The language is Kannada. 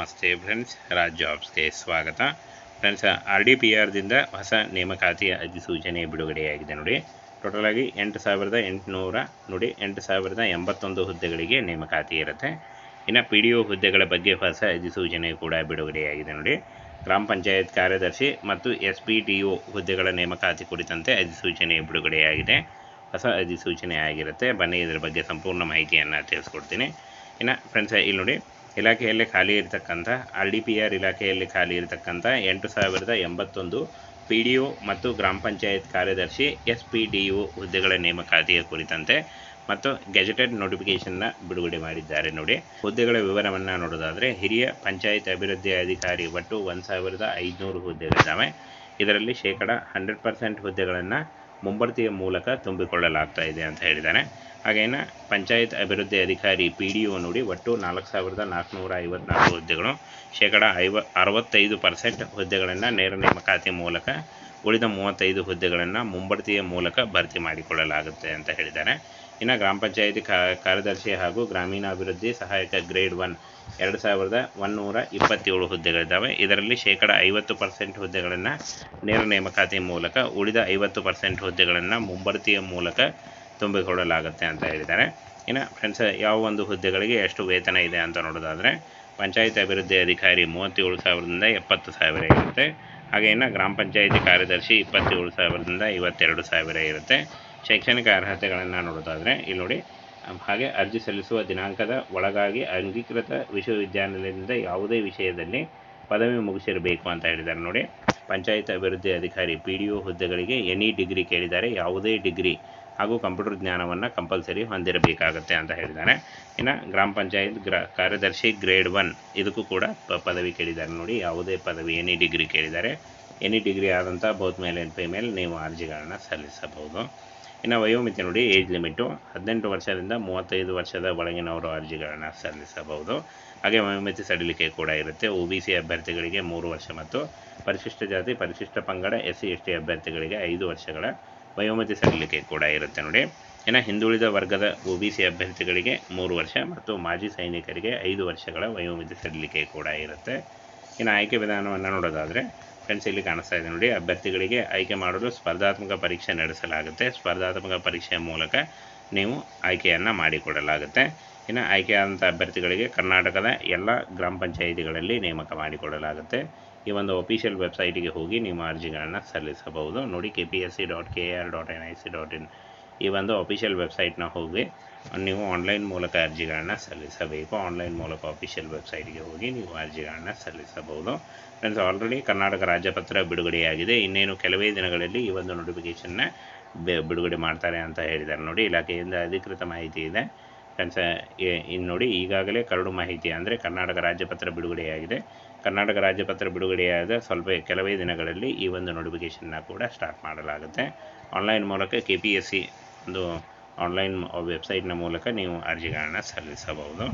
ನಮಸ್ತೆ ಫ್ರೆಂಡ್ಸ್ ರಾಜ್ ಜಾಬ್ಸ್ಗೆ ಸ್ವಾಗತ. ಫ್ರೆಂಡ್ಸ್ ಆರ್ ಡಿ ಪಿ ಆರ್ದಿಂದ ಹೊಸ ನೇಮಕಾತಿಯ ಅಧಿಸೂಚನೆ ಬಿಡುಗಡೆಯಾಗಿದೆ ನೋಡಿ. ಟೋಟಲ್ ಆಗಿ ಎಂಟು ಸಾವಿರದ ಎಂಟುನೂರ ನೋಡಿ, ಎಂಟು ಸಾವಿರದ ಎಂಬತ್ತೊಂದು ಹುದ್ದೆಗಳಿಗೆ ನೇಮಕಾತಿ ಇರುತ್ತೆ. ಇನ್ನು ಪಿ ಡಿ ಒ ಹುದ್ದೆಗಳ ಬಗ್ಗೆ ಹೊಸ ಅಧಿಸೂಚನೆ ಕೂಡ ಬಿಡುಗಡೆಯಾಗಿದೆ ನೋಡಿ. ಗ್ರಾಮ ಪಂಚಾಯತ್ ಕಾರ್ಯದರ್ಶಿ ಮತ್ತು ಎಸ್ ಪಿ ಡಿ ಒ ಹುದ್ದೆಗಳ ನೇಮಕಾತಿ ಕುರಿತಂತೆ ಅಧಿಸೂಚನೆ ಬಿಡುಗಡೆಯಾಗಿದೆ. ಹೊಸ ಅಧಿಸೂಚನೆ ಆಗಿರುತ್ತೆ. ಬನ್ನಿ ಇದರ ಬಗ್ಗೆ ಸಂಪೂರ್ಣ ಮಾಹಿತಿಯನ್ನು ತಿಳಿಸ್ಕೊಡ್ತೀನಿ. ಇನ್ನು ಫ್ರೆಂಡ್ಸ್ ಇಲ್ಲಿ ನೋಡಿ ಇಲಾಖೆಯಲ್ಲಿ ಖಾಲಿ ಇರತಕ್ಕಂಥ ಆರ್ ಡಿ ಪಿ ಆರ್ ಇಲಾಖೆಯಲ್ಲಿ ಖಾಲಿ ಇರತಕ್ಕಂಥ ಎಂಟು ಸಾವಿರದ ಎಂಬತ್ತೊಂದು ಪಿ ಡಿ ಒ ಮತ್ತು ಗ್ರಾಮ ಪಂಚಾಯತ್ ಕಾರ್ಯದರ್ಶಿ ಎಸ್ ಪಿ ಡಿ ಒ ಹುದ್ದೆಗಳ ನೇಮಕಾತಿಯ ಕುರಿತಂತೆ ಮತ್ತು ಗೆಜೆಟೆಡ್ ನೋಟಿಫಿಕೇಷನ್ನ ಬಿಡುಗಡೆ ಮಾಡಿದ್ದಾರೆ ನೋಡಿ. ಹುದ್ದೆಗಳ ವಿವರವನ್ನು ನೋಡೋದಾದರೆ ಹಿರಿಯ ಪಂಚಾಯತ್ ಅಭಿವೃದ್ಧಿ ಅಧಿಕಾರಿ ಒಟ್ಟು ಒಂದು ಸಾವಿರದ ಐದುನೂರು ಹುದ್ದೆಗಳಿದ್ದಾವೆ. ಇದರಲ್ಲಿ ಶೇಕಡ ಹಂಡ್ರೆಡ್ ಪರ್ಸೆಂಟ್ ಹುದ್ದೆಗಳನ್ನು ಮುಂಬಡ್ತಿಯ ಮೂಲಕ ತುಂಬಿಕೊಳ್ಳಲಾಗ್ತಾ ಇದೆ ಅಂತ ಹೇಳಿದ್ದಾರೆ ಹಾಗೇನ ಪಂಚಾಯತ್ ಅಭಿವೃದ್ಧಿ ಅಧಿಕಾರಿ ಪಿ ಡಿ ಒ ನೋಡಿ ಒಟ್ಟು ನಾಲ್ಕು ಸಾವಿರದ ನಾಲ್ಕುನೂರ ಐವತ್ನಾಲ್ಕು ಹುದ್ದೆಗಳು, ಶೇಕಡ ಐವ, ಅರವತ್ತೈದು ಪರ್ಸೆಂಟ್ ಹುದ್ದೆಗಳನ್ನು ನೇರ ನೇಮಕಾತಿ ಮೂಲಕ ಉಳಿದ ಮೂವತ್ತೈದು ಹುದ್ದೆಗಳನ್ನು ಮುಂಬಡ್ತಿಯ ಮೂಲಕ ಭರ್ತಿ ಮಾಡಿಕೊಳ್ಳಲಾಗುತ್ತೆ ಅಂತ ಹೇಳಿದ್ದಾರೆ ಇನ್ನು ಗ್ರಾಮ ಪಂಚಾಯತಿ ಕಾರ್ಯದರ್ಶಿ ಹಾಗೂ ಗ್ರಾಮೀಣಾಭಿವೃದ್ಧಿ ಸಹಾಯಕ ಗ್ರೇಡ್ ಒನ್ ಎರಡು ಸಾವಿರದ ಒನ್ನೂರ ಇಪ್ಪತ್ತೇಳು ಹುದ್ದೆಗಳಿದ್ದಾವೆ. ಇದರಲ್ಲಿ ಶೇಕಡ ಐವತ್ತು ಪರ್ಸೆಂಟ್ ಹುದ್ದೆಗಳನ್ನು ನೇರ ನೇಮಕಾತಿ ಮೂಲಕ, ಉಳಿದ ಐವತ್ತು ಪರ್ಸೆಂಟ್ ಹುದ್ದೆಗಳನ್ನು ಮುಂಬರ್ತಿಯ ಮೂಲಕ ತುಂಬಿಕೊಳ್ಳಲಾಗುತ್ತೆ ಅಂತ ಹೇಳಿದ್ದಾರೆ. ಇನ್ನು ಫ್ರೆಂಡ್ಸ್ ಯಾವ ಒಂದು ಹುದ್ದೆಗಳಿಗೆ ಎಷ್ಟು ವೇತನ ಇದೆ ಅಂತ ನೋಡೋದಾದರೆ, ಪಂಚಾಯತ್ ಅಭಿವೃದ್ಧಿ ಅಧಿಕಾರಿ ಮೂವತ್ತೇಳು ಸಾವಿರದಿಂದ ಎಪ್ಪತ್ತು ಸಾವಿರ ಇರುತ್ತೆ. ಹಾಗೆ ಇನ್ನು ಗ್ರಾಮ ಪಂಚಾಯಿತಿ ಕಾರ್ಯದರ್ಶಿ ಇಪ್ಪತ್ತೇಳು ಸಾವಿರದಿಂದ ಇವತ್ತೆರಡು ಸಾವಿರ ಇರುತ್ತೆ. ಶೈಕ್ಷಣಿಕ ಅರ್ಹತೆಗಳನ್ನು ನೋಡೋದಾದರೆ, ಇಲ್ಲಿ ನೋಡಿ ಹಾಗೆ ಅರ್ಜಿ ಸಲ್ಲಿಸುವ ದಿನಾಂಕದ ಒಳಗಾಗಿ ಅಂಗೀಕೃತ ವಿಶ್ವವಿದ್ಯಾನಿಲಯದಿಂದ ಯಾವುದೇ ವಿಷಯದಲ್ಲಿ ಪದವಿ ಮುಗಿಸಿರಬೇಕು ಅಂತ ಹೇಳಿದ್ದಾರೆ. ನೋಡಿ, ಪಂಚಾಯತ್ ಅಭಿವೃದ್ಧಿ ಅಧಿಕಾರಿ ಪಿ ಡಿ ಒ ಹುದ್ದೆಗಳಿಗೆ ಎನಿ ಡಿಗ್ರಿ ಕೇಳಿದ್ದಾರೆ. ಯಾವುದೇ ಡಿಗ್ರಿ ಹಾಗೂ ಕಂಪ್ಯೂಟರ್ ಜ್ಞಾನವನ್ನು ಕಂಪಲ್ಸರಿ ಹೊಂದಿರಬೇಕಾಗುತ್ತೆ ಅಂತ ಹೇಳಿದ್ದಾರೆ ಇನ್ನು ಗ್ರಾಮ ಪಂಚಾಯತ್ ಗ್ರ, ಕಾರ್ಯದರ್ಶಿ ಗ್ರೇಡ್ ಒನ್, ಇದಕ್ಕೂ ಕೂಡ ಪದವಿ ಕೇಳಿದ್ದಾರೆ ನೋಡಿ. ಯಾವುದೇ ಪದವಿ, ಎನಿ ಡಿಗ್ರಿ ಕೇಳಿದ್ದಾರೆ ಎನಿ ಡಿಗ್ರಿ ಆದಂಥ ಬೌತ್ ಮೇಲ್ ಪಿ ಮೇಲೆ ನೀವು ಅರ್ಜಿಗಳನ್ನು ಸಲ್ಲಿಸಬಹುದು. ಇನ್ನು ವಯೋಮಿತಿ ನೋಡಿ, ಏಜ್ ಲಿಮಿಟು, ಹದಿನೆಂಟು ವರ್ಷದಿಂದ ಮೂವತ್ತೈದು ವರ್ಷದ ಒಳಗಿನವರು ಅರ್ಜಿಗಳನ್ನು ಸಲ್ಲಿಸಬಹುದು. ಹಾಗೆ ವಯೋಮಿತಿ ಸಡಿಲಿಕೆ ಕೂಡ ಇರುತ್ತೆ. ಒ ಬಿ ಸಿ ಅಭ್ಯರ್ಥಿಗಳಿಗೆ ಮೂರು ವರ್ಷ ಮತ್ತು ಪರಿಶಿಷ್ಟ ಜಾತಿ, ಪರಿಶಿಷ್ಟ ಪಂಗಡ, ಎಸ್ ಸಿ, ಎಸ್ ಟಿ ಅಭ್ಯರ್ಥಿಗಳಿಗೆ ಐದು ವರ್ಷಗಳ ವಯೋಮಿತಿ ಸಡಿಲಿಕೆ ಕೂಡ ಇರುತ್ತೆ ನೋಡಿ. ಇನ್ನು ಹಿಂದುಳಿದ ವರ್ಗದ ಒ ಬಿ ಸಿ ಅಭ್ಯರ್ಥಿಗಳಿಗೆ ಮೂರು ವರ್ಷ ಮತ್ತು ಮಾಜಿ ಸೈನಿಕರಿಗೆ ಐದು ವರ್ಷಗಳ ವಯೋಮಿತಿ ಸಡಿಲಿಕೆ ಕೂಡ ಇರುತ್ತೆ. ಇನ್ನು ಆಯ್ಕೆ ವಿಧಾನವನ್ನು ನೋಡೋದಾದರೆ, ಫ್ರೆಂಡ್ಸ್, ಇಲ್ಲಿ ಕಾಣಿಸ್ತಾ ಇದೆ ನೋಡಿ. ಅಭ್ಯರ್ಥಿಗಳಿಗೆ ಆಯ್ಕೆ ಮಾಡಲು ಸ್ಪರ್ಧಾತ್ಮಕ ಪರೀಕ್ಷೆ ನಡೆಸಲಾಗುತ್ತೆ. ಸ್ಪರ್ಧಾತ್ಮಕ ಪರೀಕ್ಷೆಯ ಮೂಲಕ ನೀವು ಆಯ್ಕೆಯನ್ನು ಮಾಡಿಕೊಡಲಾಗುತ್ತೆ. ಇನ್ನು ಆಯ್ಕೆಯಾದಂಥ ಅಭ್ಯರ್ಥಿಗಳಿಗೆ ಕರ್ನಾಟಕದ ಎಲ್ಲ ಗ್ರಾಮ ಪಂಚಾಯಿತಿಗಳಲ್ಲಿ ನೇಮಕ ಮಾಡಿಕೊಡಲಾಗುತ್ತೆ. ಈ ಒಂದು ಅಫಿಷಿಯಲ್ ವೆಬ್ಸೈಟಿಗೆ ಹೋಗಿ ನಿಮ್ಮ ಅರ್ಜಿಗಳನ್ನು ಸಲ್ಲಿಸಬಹುದು. ನೋಡಿ K P S C dot K R dot N I C dot in ಈ ಒಂದು ಅಫಿಷಿಯಲ್ ವೆಬ್ಸೈಟ್ನ ಹೋಗಿ ನೀವು ಆನ್ಲೈನ್ ಮೂಲಕ ಅರ್ಜಿಗಳನ್ನು ಸಲ್ಲಿಸಬೇಕು. ಆನ್ಲೈನ್ ಮೂಲಕ ಅಫಿಷಿಯಲ್ ವೆಬ್ಸೈಟ್ಗೆ ಹೋಗಿ ನೀವು ಅರ್ಜಿಗಳನ್ನು ಸಲ್ಲಿಸಬಹುದು. ಫ್ರೆಂಡ್ಸ್ ಆಲ್ರೆಡಿ ಕರ್ನಾಟಕ ರಾಜ್ಯಪತ್ರ ಬಿಡುಗಡೆಯಾಗಿದೆ. ಇನ್ನೇನು ಕೆಲವೇ ದಿನಗಳಲ್ಲಿ ಈ ಒಂದು ನೋಟಿಫಿಕೇಷನ್ನ ಬಿಡುಗಡೆ ಮಾಡ್ತಾರೆ ಅಂತ ಹೇಳಿದ್ದಾರೆ. ನೋಡಿ, ಇಲಾಖೆಯಿಂದ ಅಧಿಕೃತ ಮಾಹಿತಿ ಇದೆ. ಫ್ರೆಂಡ್ಸ್ ಇನ್ನು ನೋಡಿ, ಈಗಾಗಲೇ ಕರಡು ಮಾಹಿತಿ ಅಂದರೆ ಕರ್ನಾಟಕ ರಾಜ್ಯಪತ್ರ ಬಿಡುಗಡೆಯಾಗಿದೆ. ಕರ್ನಾಟಕ ರಾಜ್ಯಪತ್ರ ಬಿಡುಗಡೆಯಾದ ಸ್ವಲ್ಪ ಕೆಲವೇ ದಿನಗಳಲ್ಲಿ ಈ ಒಂದು ನೋಟಿಫಿಕೇಷನ್ನ ಕೂಡ ಸ್ಟಾರ್ಟ್ ಮಾಡಲಾಗುತ್ತೆ. ಆನ್ಲೈನ್ ಮೂಲಕ ಕೆ ಪಿ ಎಸ್ ಸಿ ಒಂದು ಆನ್ಲೈನ್ ವೆಬ್ಸೈಟ್ನ ಮೂಲಕ ನೀವು ಅರ್ಜಿಗಳನ್ನು ಸಲ್ಲಿಸಬಹುದು.